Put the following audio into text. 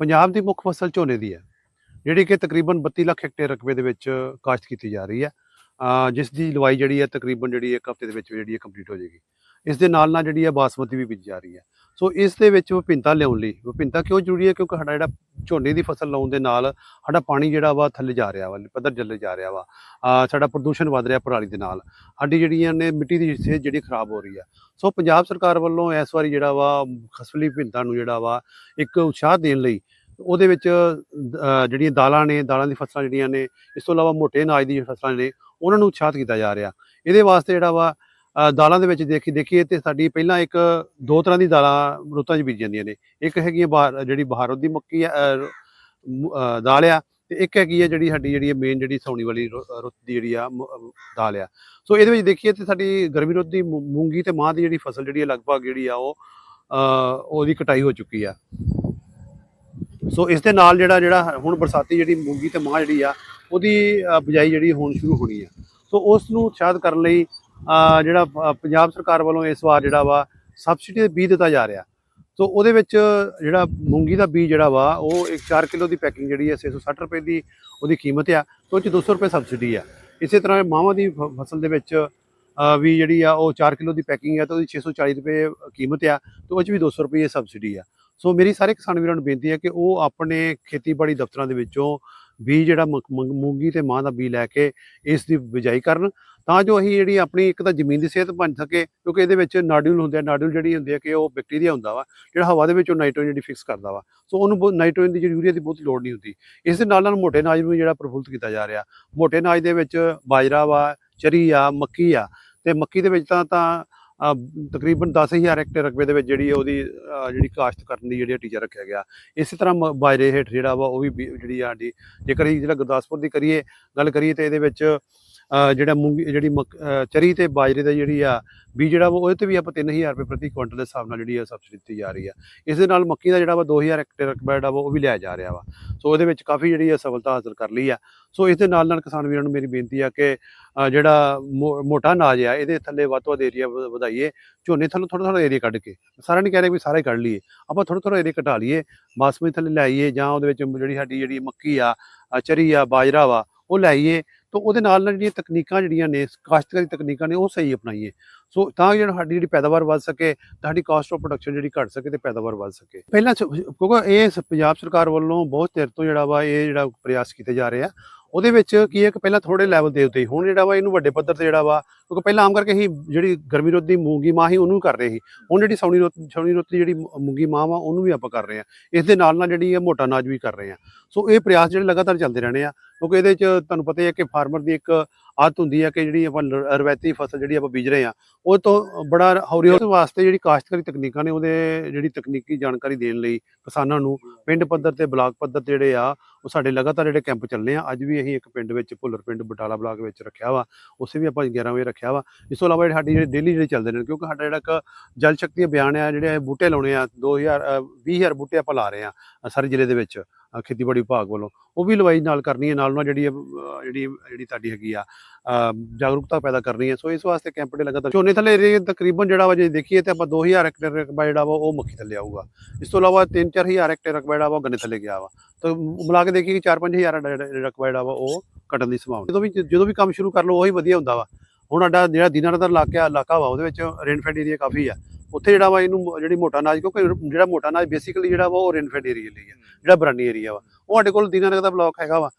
ਪੰਜਾਬ ਦੀ ਮੁੱਖ ਫਸਲ ਝੋਨੇ ਦੀ ਹੈ, ਜਿਹੜੀ ਕਿ ਤਕਰੀਬਨ 32 ਲੱਖ ਹੈਕਟੇਅਰ ਰਕਬੇ ਦੇ ਵਿੱਚ ਕਾਸ਼ਤ ਕੀਤੀ ਜਾ ਰਹੀ ਹੈ। ਜਿਸ ਦੀ ਲਵਾਈ ਜਿਹੜੀ ਹੈ ਤਕਰੀਬਨ ਜਿਹੜੀ ਇੱਕ ਹਫ਼ਤੇ ਦੇ ਵਿੱਚ ਜਿਹੜੀ ਹੈ ਕੰਪਲੀਟ ਹੋ ਜਾਏਗੀ। ਇਸ ਦੇ ਨਾਲ ਨਾਲ ਜਿਹੜੀ ਹੈ ਬਾਸਮਤੀ ਵੀ ਬੀਜੀ ਜਾ ਰਹੀ ਹੈ। ਸੋ ਇਸ ਦੇ ਵਿੱਚ ਵਿਭਿੰਨਤਾ ਲਿਆਉਣ ਲਈ, ਵਿਭਿੰਨਤਾ ਕਿਉਂ ਜ਼ਰੂਰੀ ਹੈ? ਕਿਉਂਕਿ ਸਾਡਾ ਜਿਹੜਾ ਝੋਨੇ ਦੀ ਫਸਲ ਲਾਉਣ ਦੇ ਨਾਲ ਸਾਡਾ ਪਾਣੀ ਜਿਹੜਾ ਵਾ ਥੱਲੇ ਜਾ ਰਿਹਾ ਵਾ, ਪੱਧਰ ਜੱਲੇ ਜਾ ਰਿਹਾ ਵਾ। ਸਾਡਾ ਪ੍ਰਦੂਸ਼ਣ ਵੱਧ ਰਿਹਾ ਪਰਾਲੀ ਦੇ ਨਾਲ। ਸਾਡੀ ਜਿਹੜੀਆਂ ਨੇ ਮਿੱਟੀ ਦੀ ਸਿਹਤ ਜਿਹੜੀ ਖਰਾਬ ਹੋ ਰਹੀ ਆ ਸੋ ਪੰਜਾਬ ਸਰਕਾਰ ਵੱਲੋਂ ਇਸ ਵਾਰੀ ਜਿਹੜਾ ਵਾ ਫਸਲੀ ਵਿਭਿੰਨਤਾ ਨੂੰ ਜਿਹੜਾ ਵਾ ਇੱਕ ਉਤਸ਼ਾਹ ਦੇਣ ਲਈ ਉਹਦੇ ਵਿੱਚ ਜਿਹੜੀਆਂ ਦਾਲਾਂ ਨੇ, ਦਾਲਾਂ ਦੀ ਫਸਲਾਂ ਜਿਹੜੀਆਂ ਨੇ, ਇਸ ਤੋਂ ਇਲਾਵਾ ਮੋਟੇ ਅਨਾਜ ਦੀ ਫਸਲਾਂ ਨੇ, ਉਹਨਾਂ ਨੂੰ ਉਤਸ਼ਾਹਿਤ ਕੀਤਾ ਜਾ ਰਿਹਾ। ਇਹਦੇ ਵਾਸਤੇ ਜਿਹੜਾ ਵਾ ਦਾਲਾਂ ਦੇ ਵਿੱਚ ਦੇਖੀ ਦੇਖੀਏ ਤੇ ਸਾਡੀ ਪਹਿਲਾਂ ਇੱਕ ਦੋ ਤਰ੍ਹਾਂ ਦੀ ਦਾਲਾਂ ਰੁੱਤਾਂ 'ਚ ਬੀਜੀਆਂ ਜਾਂਦੀਆਂ ਨੇ। ਇੱਕ ਹੈਗੀ ਹੈ ਬਾਹਰ ਜਿਹੜੀ ਬਹਾਰੋਂ ਦੀ ਮੱਕੀ ਆ ਦਾਲ ਆ ਤੇ ਇੱਕ ਹੈਗੀ ਆ ਜਿਹੜੀ ਸਾਡੀ ਜਿਹੜੀ ਮੇਨ ਜਿਹੜੀ ਸੌਣੀ ਵਾਲੀ ਰੁ- ਰੁੱਤ ਦੀ ਜਿਹੜੀ ਆ ਮ- ਦਾਲ ਆ। ਸੋ ਇਹਦੇ ਵਿੱਚ ਦੇਖੀਏ ਤੇ ਸਾਡੀ ਗਰਮੀ ਰੁੱਤ ਦੀ ਮੂੰਗੀ ਤੇ ਮਾਹ ਦੀ ਜਿਹੜੀ ਫਸਲ ਜਿਹੜੀ ਆ ਲਗਭਗ ਜਿਹੜੀ ਆ ਉਹ ਉਹਦੀ ਕਟਾਈ ਹੋ ਚੁੱਕੀ ਆ। ਸੋ ਇਸ ਦੇ ਨਾਲ ਜਿਹੜਾ ਜਿਹੜਾ ਹੁਣ ਬਰਸਾਤੀ ਜਿਹੜੀ ਮੂੰਗੀ ਤੇ ਮਾਹ ਜਿਹੜੀ ਆ ਉਹਦੀ ਅ, ਬਿਜਾਈ ਜਿਹੜੀ ਹੁਣ ਸ਼ੁਰੂ ਹੋਣੀ ਆ। ਸੋ ਉਸ ਨੂੰ ਉਤਸ਼ਾਹਤ ਕਰਨ ਲਈ ਜਿਹੜਾ ਪੰਜਾਬ ਸਰਕਾਰ ਵੱਲੋਂ ਇਸ ਵਾਰ ਜਿਹੜਾ ਵਾ ਸਬਸਿਡੀ ਦੇ ਬੀਜ ਦਿੱਤਾ ਜਾ ਰਿਹਾ। ਸੋ ਉਹਦੇ ਵਿੱਚ ਜਿਹੜਾ ਮੂੰਗੀ ਦਾ ਬੀਜ ਜਿਹੜਾ ਵਾ, ਉਹ ਇੱਕ 4 ਕਿਲੋ ਦੀ ਪੈਕਿੰਗ ਜਿਹੜੀ ਹੈ 660 ਰੁਪਏ ਦੀ ਉਹਦੀ ਕੀਮਤ ਆ, ਤੇ ਉਹ 'ਚ 200 ਰੁਪਏ ਸਬਸਿਡੀ ਆ। ਇਸੇ ਤਰ੍ਹਾਂ ਮਾਵਾਂ ਦੀ ਫਸਲ ਦੇ ਵਿੱਚ ਵੀ ਜਿਹੜੀ ਆ, ਉਹ 4 ਕਿਲੋ ਦੀ ਪੈਕਿੰਗ ਆ, ਤੇ ਉਹਦੀ 640 ਰੁਪਏ ਕੀਮਤ ਆ, ਤੇ ਉਹ 'ਚ ਵੀ 200 ਰੁਪਏ ਸਬਸਿਡੀ ਆ। ਸੋ ਮੇਰੀ ਸਾਰੇ ਕਿਸਾਨ ਵੀਰਾਂ ਨੂੰ ਬੇਨਤੀ ਹੈ ਕਿ ਉਹ ਆਪਣੇ ਖੇਤੀਬਾੜੀ ਦਫ਼ਤਰਾਂ ਦੇ ਵਿੱਚੋਂ ਬੀਜ ਜਿਹੜਾ ਮਕ- ਮੰਗ- ਮੂੰਗੀ ਤੇ ਮਾਂ ਦਾ ਬੀਜ ਲੈ ਕੇ ਇਸ ਦੀ ਬਿਜਾਈ ਕਰਨ, ਤਾਂ ਜੋ ਅਸੀਂ ਜਿਹੜੀ ਆਪਣੀ ਇੱਕ ਤਾਂ ਜ਼ਮੀਨ ਦੀ ਸਿਹਤ ਬਣ ਸਕੇ, ਕਿਉਂਕਿ ਇਹਦੇ ਵਿੱਚ ਨਾਡਿਊਲ ਹੁੰਦੇ ਆ, ਨਾਡਿਊਲ ਜਿਹੜੀ ਹੁੰਦੀ ਹੈ ਕਿ ਉਹ ਬੈਕਟੀਰੀਆ ਹੁੰਦਾ ਵਾ, ਜਿਹੜਾ ਹਵਾ ਦੇ ਵਿੱਚ ਉਹ ਨਾਈਟ੍ਰੋਜਨ ਜਿਹੜੀ ਫਿਕਸ ਕਰਦਾ ਵਾ। ਸੋ ਉਹਨੂੰ ਬਹੁਤ ਨਾਈਟ੍ਰੋਜਨ ਦੀ ਜਿਹੜੀ ਯੂਰੀਆ ਦੀ ਬਹੁਤ ਲੋੜ ਨਹੀਂ ਹੁੰਦੀ। ਇਸ ਦੇ ਨਾਲ ਨਾਲ ਮੋਟੇ ਅਨਾਜ ਨੂੰ ਜਿਹੜਾ ਪ੍ਰਫੁੱਲਤ ਕੀਤਾ ਜਾ ਰਿਹਾ। ਮੋਟੇ ਅਨਾਜ ਦੇ ਵਿੱਚ ਬਾਜਰਾ ਵਾ, ਚਰੀ ਆ, ਮੱਕੀ ਆ, ਤੇ ਮੱਕੀ ਦੇ ਵਿੱਚ ਤਾਂ ਤਾਂ ਤਕਰੀਬਨ 10000 ਹੈਕਟੇਅਰ ਰਕਬੇ ਦੇ ਵਿੱਚ ਜਿਹੜੀ ਉਹਦੀ ਜਿਹੜੀ ਕਾਸ਼ਤ ਕਰਨ ਦੀ ਜਿਹੜੀ ਟੀਚਾ ਰੱਖਿਆ ਗਿਆ। ਇਸੇ ਤਰ੍ਹਾਂ ਮ- ਬਾਜਰੇ ਹੇਠ ਜਿਹੜਾ ਵਾ ਉਹ ਵੀ ਜਿਹੜੀ ਆ ਸਾਡੀ, ਜੇਕਰ ਅਸੀਂ ਜਿਹੜਾ ਗੁਰਦਾਸਪੁਰ ਦੀ ਕਰੀਏ, ਗੱਲ ਕਰੀਏ ਤੇ ਇਹਦੇ ਵਿੱਚ ਜਿਹੜਾ ਮੂੰਗੀ, ਜਿਹੜੀ ਮੱਕ- ਚਰੀ ਤੇ ਬਾਜਰੇ ਦਾ ਜਿਹੜੀ ਆ ਵੀ ਜਿਹੜਾ ਵਾ, ਉਹਦੇ ਤੇ ਵੀ ਆਪਾਂ 3000 ਰੁਪਏ ਪ੍ਰਤੀ ਕੁਇੰਟਲ ਦੇ ਹਿਸਾਬ ਨਾਲ ਜਿਹੜੀ ਆ ਸਬਸਿਡੀ ਦਿੱਤੀ ਜਾ ਰਹੀ ਆ। ਇਸ ਦੇ ਨਾਲ ਮੱਕੀ ਦਾ ਜਿਹੜਾ ਵਾ 2000 ਹੈਕਟੇਅਰ ਰਕਬਾ ਜਿਹੜਾ ਵਾ, ਉਹ ਵੀ ਲਿਆ ਜਾ ਰਿਹਾ ਵਾ। ਸੋ ਇਹਦੇ ਵਿੱਚ ਕਾਫੀ ਜਿਹੜੀ ਆ ਸਫਲਤਾ ਹਾਸਲ ਕਰ ਲਈ ਆ। ਸੋ ਇਸ ਦੇ ਨਾਲ ਨਾਲ ਕਿਸਾਨ ਵੀਰਾਂ ਨੂੰ ਮੇਰੀ ਬੇਨਤੀ ਆ ਕਿ ਜਿਹੜਾ ਮੋ- ਮੋਟਾ ਅਨਾਜ ਆ, ਇਹਦੇ ਥੱਲੇ ਵੱਧ ਤੋਂ ਵੱਧ ਏਰੀਆ ਵਧਾਈਏ। ਝੋਨੇ ਥੱਲੋਂ ਥੋੜਾ ਥੋੜਾ ਏਰੀਆ ਕੱਢ ਕੇ। ਸਾਰਾ ਨਹੀਂ ਕਹਿ ਰਹੇ ਵੀ ਸਾਰੇ ਕੱਢ ਲਈਏ। ਆਪਾਂ ਥੋੜਾ ਥੋੜਾ ਏਰੀਆ ਘਟਾ ਲਈਏ। ਬਾਸਮਤੀ ਥੱਲੇ ਲਿਆਈਏ ਜਾਂ ਉਹਦੇ ਵਿੱਚ ਜਿਹੜੀ ਸਾਡੀ ਜਿਹੜੀ ਮੱਕੀ ਆ ਚਰੀ ਆ, ਬਾਜਰਾ ਵਾ, ਉਹ ਲਿਆਈਏ। ਤਾਂ ਉਹਦੇ ਨਾਲ ਨਾਲ ਜਿਹੜੀਆਂ ਤਕਨੀਕਾਂ ਜਿਹੜੀਆਂ ਨੇ, ਕਾਸ਼ਤਕਾਰੀ ਤਕਨੀਕਾਂ ਨੇ, ਉਹ ਸਹੀ ਅਪਣਾਈਏ। ਸੋ ਤਾਂ ਜਿਹੜਾ ਸਾਡੀ ਜਿਹੜੀ ਪੈਦਾਵਾਰ ਵੱਧ ਸਕੇ ਸਾਡੀ ਕਾਸਟ ਆਫ ਪ੍ਰੋਡਕਸ਼ਨ ਜਿਹੜੀ ਘਟ ਸਕੇ ਤੇ ਪੈਦਾਵਾਰ ਵੱਧ ਸਕੇ। ਪਹਿਲਾਂ ਕਿਉਂਕਿ ਇਹ ਪੰਜਾਬ ਸਰਕਾਰ ਵੱਲੋਂ ਬਹੁਤ ਚਿਰ ਤੋਂ ਜਿਹੜਾ ਵਾ ਇਹ ਜਿਹੜਾ ਪ੍ਰਯਾਸ ਕੀਤੇ ਜਾ ਰਹੇ ਆ। ਉਹਦੇ ਵਿੱਚ ਕੀ ਹੈ ਕਿ ਪਹਿਲਾਂ ਥੋੜੇ ਲੈਵਲ ਦੇ ਉੱਤੇ ਸੀ, ਹੁਣ ਜਿਹੜਾ ਵਾ ਇਹਨੂੰ ਵੱਡੇ ਪੱਧਰ ਤੇ ਜਿਹੜਾ ਵਾ ਕਿਉਂਕਿ ਪਹਿਲਾਂ ਆਮ ਕਰਕੇ ਅਸੀਂ ਜਿਹੜੀ ਗਰਮੀ ਰੁੱਤ ਦੀ ਮੂੰਗੀ ਮਾਂ ਸੀ ਉਹਨੂੰ ਕਰ ਰਹੇ ਸੀ। ਹੁਣ ਜਿਹੜੀ ਸੌਣੀ ਰੁੱਤ ਸੌਣੀ ਰੁੱਤ ਦੀ ਜਿਹੜੀ ਮੂੰਗੀ ਮਾਂ ਵਾ ਉਹਨੂੰ ਵੀ ਆਪਾਂ ਕਰ ਰਹੇ ਆ ਇਸ ਦੇ ਨਾਲ ਨਾਲ ਜਿਹੜੀ ਇਹ ਮੋਟਾ ਅਨਾਜ ਵੀ ਕਰ ਰਹੇ ਆ ਸੋ ਇਹ ਪ੍ਰਯਾਸ ਜਿਹੜੇ ਲਗਾਤਾਰ ਚੱਲਦੇ ਰਹਿਣੇ ਆ ਕਿਉਂਕਿ ਇਹਦੇ ਚ ਤੁਹਾਨੂੰ ਪਤਾ ਹੀ ਹੈ ਕਿ ਫਾਰਮਰ ਦੀ ਇੱਕ ਆਦਤ ਹੁੰਦੀ ਹੈ ਕਿ ਜਿਹੜੀ ਆਪਾਂ ਰਵਾਇਤੀ ਫਸਲ ਜਿਹੜੀ ਆਪਾਂ ਬੀਜ ਰਹੇ ਆ ਉਹ ਤੋਂ ਬੜਾ ਹੌਰੀ ਉਸ ਵਾਸਤੇ ਜਿਹੜੀ ਕਾਸ਼ਤਕਾਰੀ ਤਕਨੀਕਾਂ ਨੇ ਉਹਦੇ ਜਿਹੜੀ ਤਕਨੀਕੀ ਜਾਣਕਾਰੀ ਦੇਣ ਲਈ ਕਿਸਾਨਾਂ ਨੂੰ ਪਿੰਡ ਪੱਧਰ ਤੇ ਬਲਾਕ ਪੱਧਰ ਤੇ ਜਿਹੜੇ ਆ ਉਹ ਸਾਡੇ ਲਗਾਤਾਰ ਜਿਹੜੇ ਕੈਂਪ ਚੱਲਨੇ ਆ ਅੱਜ ਵੀ ਅਸੀਂ ਇੱਕ ਪਿੰਡ ਵਿੱਚ ਭੁੱਲਰ ਪਿੰਡ ਬਟਾਲਾ ਬਲਾਕ ਵਿੱਚ ਰੱਖਿਆ ਵਾ ਉਸੇ ਵੀ ਆਪਾਂ 11 ਵਜੇ ਰੱਖਿਆ ਵਾ। ਇਸ ਤੋਂ ਇਲਾਵਾ ਸਾਡੀ ਜਿਹੜੇ ਡੇਲੀ ਜਿਹੜੇ ਚੱਲਦੇ ਨੇ ਕਿਉਂਕਿ ਸਾਡਾ ਜਿਹੜਾ ਇੱਕ ਜਲ ਸ਼ਕਤੀ ਅਭਿਆਨ ਆ ਜਿਹੜੇ ਇਹ ਬੂਟੇ ਲਾਉਣੇ ਆ 2000 ਅ, 20000 ਬੂਟੇ ਆਪਾਂ ਲਾ ਰਹੇ ਆ ਸਾਰੇ ਜ਼ਿਲ੍ਹੇ ਦੇ ਵਿੱਚ। ਖੇਤੀਬਾੜੀ ਵਿਭਾਗ ਵੱਲੋਂ, ਉਹ ਵੀ ਲਵਾਈ ਨਾਲ ਕਰਨੀ ਹੈ, ਨਾਲ ਨਾਲ ਜਿਹੜੀ ਜਿਹੜੀ ਜਿਹੜੀ ਤੁਹਾਡੀ ਹੈਗੀ ਆ ਜਾਗਰੂਕਤਾ ਪੈਦਾ ਕਰਨੀ ਹੈ। ਸੋ ਇਸ ਵਾਸਤੇ ਕੈਂਪ ਦੇ ਲਗਾਤਾਰ ਝੋਨੇ ਥੱਲੇ ਏਰੀਏ ਤਕਰੀਬਨ ਜਿਹੜਾ ਵਾ ਜੇ ਦੇਖੀਏ ਤੇ ਆਪਾਂ 2000 ਹੈਕਟੇਅਰ ਰਕਬਾ ਜਿਹੜਾ ਵਾ, ਉਹ ਮੱਕੀ ਥੱਲੇ ਆਊਗਾ। ਇਸ ਤੋਂ ਇਲਾਵਾ 3-4000 ਹੈਕਟੇਅਰ ਰਕਬਾ ਜਿਹੜਾ ਵਾ ਗੰਨੇ ਥੱਲੇ ਗਿਆ ਵਾ। ਤਾਂ ਮਿਲਾ ਕੇ ਦੇਖੀਏ ਕਿ 4-5000 ਰਕਬਾ ਜਿਹੜਾ ਵਾ, ਉਹ ਘਟਣ ਦੀ ਸੰਭਾਵਨਾ। ਜਦੋਂ ਵੀ ਜਦੋਂ ਵੀ ਕੰਮ ਸ਼ੁਰੂ ਕਰ ਲਓ, ਉਹੀ ਵਧੀਆ ਹੁੰਦਾ ਵਾ। ਹੁਣ ਸਾਡਾ ਜਿਹੜਾ ਦਿਨਾਰ ਦਾ ਇਲਾਕਾ ਇਲਾਕਾ ਵਾ, ਉਹਦੇ ਵਿੱਚ ਰੇਨਫੈਡ ਏਰੀਆ ਕਾਫੀ ਆ। ਉੱਥੇ ਜਿਹੜਾ ਵਾ ਇਹਨੂੰ ਜਿਹੜੀ ਮੋਟਾ ਅਨਾਜ, ਕਿਉਂਕਿ ਜਿਹੜਾ ਮੋਟਾ ਅਨਾਜ ਬੇਸਿਕਲੀ ਜਿਹੜਾ ਵਾ ਉਹ ਰੇਨਫੈਡ ਏਰੀਆ ਲਈ ਆ, ਜਿਹੜਾ ਬਰਾਨੀ ਏਰੀਆ ਵਾ। ਉਹ ਸਾਡੇ ਕੋਲ ਦਿਨਾਰ ਦਾ ਬਲਾਕ ਹੈਗਾ ਵਾ।